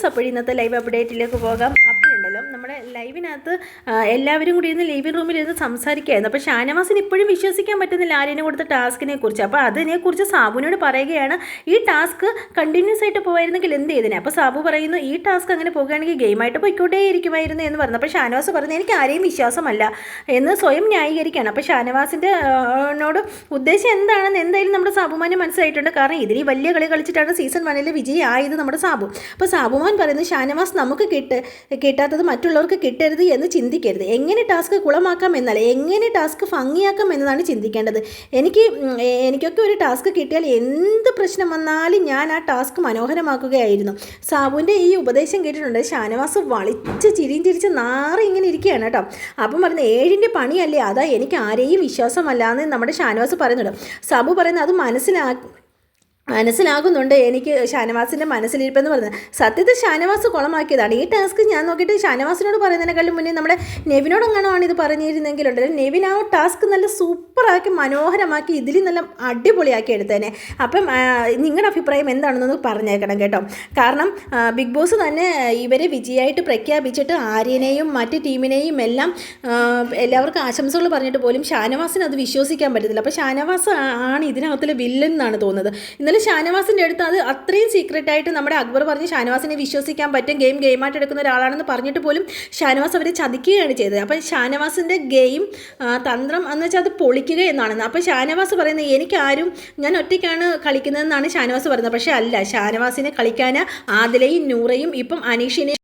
Friends ഇന്നത്തെ live അപ്ഡേറ്റിലേക്ക് പോകാം. അപ്പോഴുണ്ടല്ലോ നമ്മുടെ ലൈവിനകത്ത് എല്ലാവരും കൂടി ഇരുന്ന് ലിവിംഗ് റൂമിൽ ഇരുന്ന് സംസാരിക്കുകയായിരുന്നു. അപ്പോൾ ഷാനവാസിന് ഇപ്പോഴും വിശ്വസിക്കാൻ പറ്റുന്നില്ല ആര്യനെ കൊടുത്ത ടാസ്കിനെ കുറിച്ച് അപ്പോൾ അതിനെക്കുറിച്ച് സാബുവിനോട് പറയുകയാണ് ഈ ടാസ്ക് കണ്ടിന്യൂസ് ആയിട്ട് പോയിരുന്നെങ്കിൽ എന്ത് ചെയ്തിനെ? അപ്പോൾ സാബു പറയുന്നു ഈ ടാസ്ക് അങ്ങനെ പോകുകയാണെങ്കിൽ ഗെയിമായിട്ട് പോയിക്കോട്ടേ ഇരിക്കുമായിരുന്നു എന്ന് പറഞ്ഞു. അപ്പോൾ ഷാനവാസ് പറഞ്ഞു എനിക്ക് ആരെയും വിശ്വാസമല്ല എന്ന് സ്വയം ന്യായീകരിക്കുകയാണ്. അപ്പോൾ ഷാനവാസിന്റെ നോട് ഉദ്ദേശം എന്താണെന്ന് എന്തായാലും നമ്മുടെ സാബുമാന് മനസ്സിലായിട്ടുണ്ട്. കാരണം ഇതിൽ വലിയ കളി കളിച്ചിട്ടാണ് സീസൺ വണ്ണിൽ വിജയി ആയത് നമ്മുടെ സാബു. അപ്പോൾ സാബുമാൻ പറയുന്നു ഷാനവാസ് നമുക്ക് കിട്ട് കിട്ടാത്തത് മറ്റുള്ളവർക്ക് കിട്ടരുത് എന്ന് ചിന്തിക്കരുത്. എങ്ങനെ ടാസ്ക് കുളമാക്കാം എന്നല്ല എങ്ങനെ ടാസ്ക് ഭംഗിയാക്കാം എന്നതാണ് ചിന്തിക്കേണ്ടത്. എനിക്ക് എനിക്കൊക്കെ ഒരു ടാസ്ക് കിട്ടിയാൽ എന്ത് പ്രശ്നം വന്നാലും ഞാൻ ആ ടാസ്ക് മനോഹരമാക്കുകയായിരുന്നു. സാബുവിന്റെ ഈ ഉപദേശം കേട്ടിട്ടുണ്ട്. ഷാനവാസ് വളിച്ച് ചിരിയും ചിരിച്ച് നാറി ഇങ്ങനെ ഇരിക്കുകയാണ് കേട്ടോ. അപ്പം പറയുന്നത് ഏഴിന്റെ പണിയല്ലേ? അതാ എനിക്ക് ആരെയും വിശ്വാസമല്ല എന്ന് നമ്മുടെ ഷാനവാസ് പറയുന്നുണ്ട്. സാബു പറയുന്നത് അത് മനസ്സിലാക്കി മനസ്സിലാകുന്നുണ്ട്. എനിക്ക് ഷാനവാസിന്റെ മനസ്സിലിരിപ്പെന്ന് പറയുന്നത്. സത്യത്തിൽ ഷാനവാസ് കുളമാക്കിയതാണ്. ഈ ടാസ്ക് ഞാൻ നോക്കിയിട്ട് ഷാനവാസിനോട് പറയുന്നതിനേക്കാളും മുന്നേ നമ്മുടെ നെവിനോടെങ്ങാണോ ഇത് പറഞ്ഞിരുന്നെങ്കിലുണ്ടല്ലോ നെവിൻ ആ ടാസ്ക് നല്ല സൂപ്പറാക്കി മനോഹരമാക്കി ഇതിൽ നല്ല അടിപൊളിയാക്കി എടുത്തേനെ അപ്പം നിങ്ങളുടെ അഭിപ്രായം എന്താണെന്നൊന്ന് പറഞ്ഞേക്കണം കേട്ടോ. കാരണം ബിഗ് ബോസ് തന്നെ ഇവരെ വിജയമായിട്ട് പ്രഖ്യാപിച്ചിട്ട് ആര്യനെയും മറ്റ് ടീമിനെയും എല്ലാം എല്ലാവർക്കും ആശംസകൾ പറഞ്ഞിട്ട് പോലും ഷാനവാസിന് അത് വിശ്വസിക്കാൻ പറ്റത്തില്ല. അപ്പോൾ ഷാനവാസ് ആണ് ഇതിനകത്തിലെ വില്ലൻ എന്നാണ് തോന്നുന്നത്. ഇന്നലെ ഷാനവാസിന്റെ അടുത്ത് അത് അത്രയും സീക്രട്ട് ആയിട്ട് നമ്മുടെ അക്ബർ പറഞ്ഞ് ഷാനവാസിനെ വിശ്വസിക്കാൻ പറ്റും ഗെയിം ഗെയിമായിട്ട് എടുക്കുന്ന ഒരാളാണെന്ന് പറഞ്ഞിട്ട് പോലും ഷാനവാസ് അവരെ ചതിക്കുകയാണ് ചെയ്തത്. അപ്പോൾ ഷാനവാസിന്റെ ഗെയിം തന്ത്രം എന്ന് വെച്ചാൽ അത് പൊളിക്കുക എന്നാണ് അപ്പോൾ ഷാനവാസ് പറയുന്നത് എനിക്കാരും ഞാൻ ഒറ്റയ്ക്കാണ് കളിക്കുന്നതെന്നാണ് ഷാനവാസ് പറയുന്നത്. പക്ഷേ അല്ല ഷാനവാസിനെ കളിക്കാൻ ആദിലയും നൂറയും ഇപ്പം അനീഷിനെ